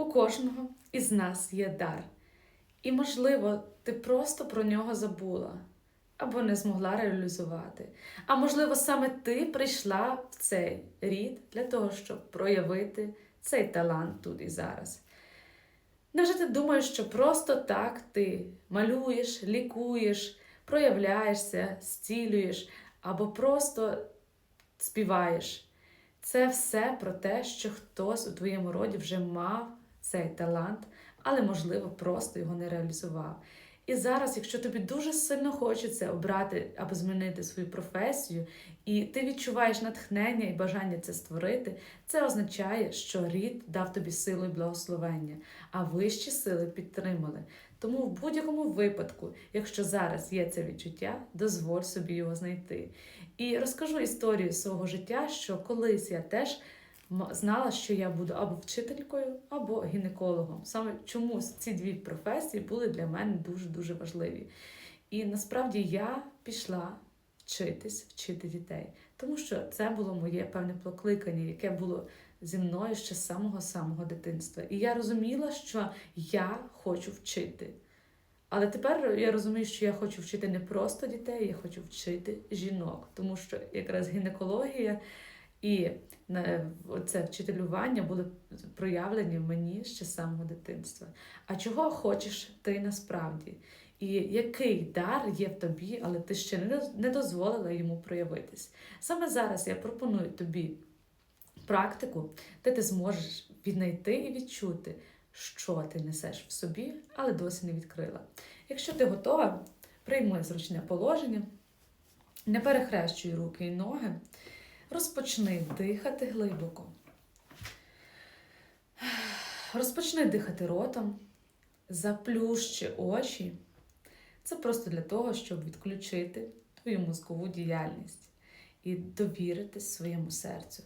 У кожного із нас є дар. І, можливо, ти просто про нього забула або не змогла реалізувати. А можливо, саме ти прийшла в цей рід для того, щоб проявити цей талант тут і зараз. Невже ти думаєш, що просто так ти малюєш, лікуєш, проявляєшся, зцілюєш або просто співаєш? Це все про те, що хтось у твоєму роді вже мав цей талант, але, можливо, просто його не реалізував. І зараз, якщо тобі дуже сильно хочеться обрати або змінити свою професію, і ти відчуваєш натхнення і бажання це створити, це означає, що рід дав тобі силу і благословення, а вищі сили підтримали. Тому в будь-якому випадку, якщо зараз є це відчуття, дозволь собі його знайти. І розкажу історію свого життя, що колись я теж знала, що я буду або вчителькою, або гінекологом. Саме чомусь ці дві професії були для мене дуже-дуже важливі. І насправді я пішла вчитись, вчити дітей, тому що це було моє певне покликання, яке було зі мною ще з самого-самого дитинства. І я розуміла, що я хочу вчити. Але тепер я розумію, що я хочу вчити не просто дітей, я хочу вчити жінок, тому що якраз гінекологія і це вчителювання були проявлені мені ще з самого дитинства. А чого хочеш ти насправді? І який дар є в тобі, але ти ще не дозволила йому проявитись? Саме зараз я пропоную тобі практику, де ти зможеш віднайти і відчути, що ти несеш в собі, але досі не відкрила. Якщо ти готова, прийми зручне положення, не перехрещуй руки і ноги, розпочни дихати глибоко. Розпочни дихати ротом, заплющи очі. Це просто для того, щоб відключити твою мозкову діяльність і довірити своєму серцю.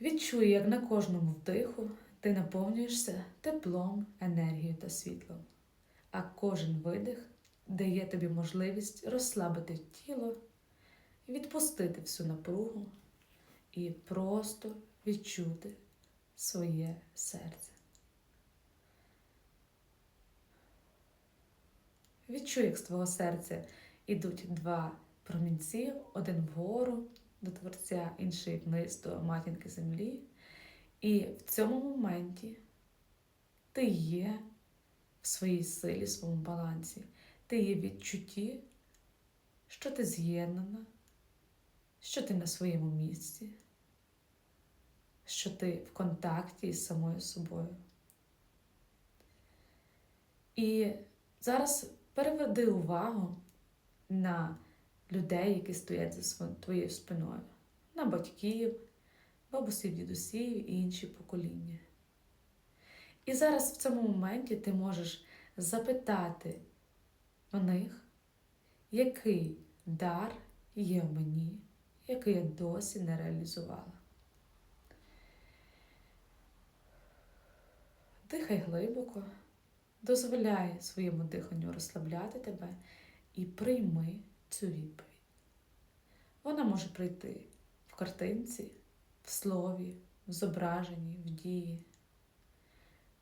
Відчуй, як на кожному вдиху ти наповнюєшся теплом, енергією та світлом, а кожен видих дає тобі можливість розслабити тіло, відпустити всю напругу і просто відчути своє серце. Відчуй, як з твого серця ідуть два промінці, один вгору до Творця, інший вниз до матінки землі. І в цьому моменті ти є в своїй силі, в своєму балансі. Ти є відчутті, що ти з'єднана, що ти на своєму місці, що ти в контакті із самою собою. І зараз переведи увагу на людей, які стоять за твоєю спиною, на батьків, бабусів, дідусів і інші покоління. І зараз в цьому моменті ти можеш запитати у них, який дар є в мені, який я досі не реалізувала. Дихай глибоко, дозволяй своєму диханню розслабляти тебе і прийми цю відповідь. Вона може прийти в картинці, в слові, в зображенні, в дії.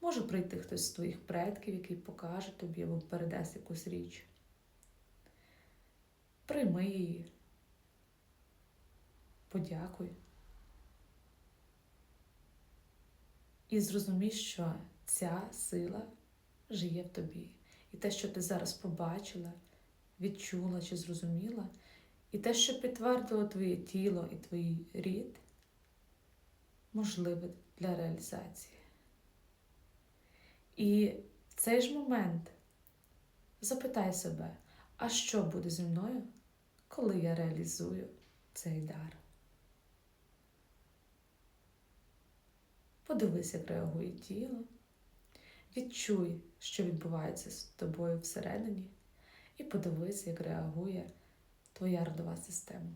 Може прийти хтось з твоїх предків, який покаже тобі або передасть якусь річ. Прийми її. Подякуй. І зрозумій, що ця сила живе в тобі. І те, що ти зараз побачила, відчула чи зрозуміла, і те, що підтвердило твоє тіло і твій рід, можливе для реалізації. І в цей ж момент запитай себе, а що буде зі мною, коли я реалізую цей дар? Подивись, як реагує тіло. Відчуй, що відбувається з тобою всередині, і подивись, як реагує твоя родова система.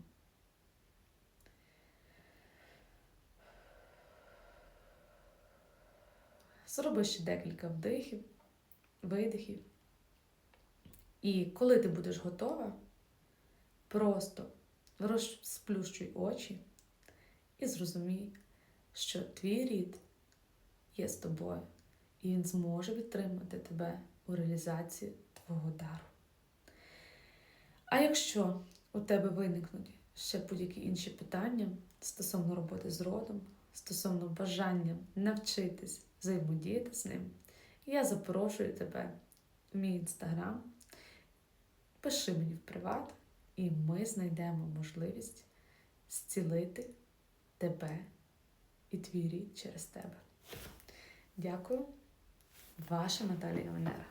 Зроби ще декілька вдихів, видихів. І коли ти будеш готова, просто розплющуй очі і зрозумій, що твій рід є з тобою, і Він зможе підтримати тебе у реалізації твого дару. А якщо у тебе виникнуть ще будь-які інші питання стосовно роботи з родом, стосовно бажання навчитись взаємодіяти з ним, я запрошую тебе в мій інстаграм. Пиши мені в приват, і ми знайдемо можливість зцілити тебе і твій рід через тебе. Дякую, ваша Наталія Венера.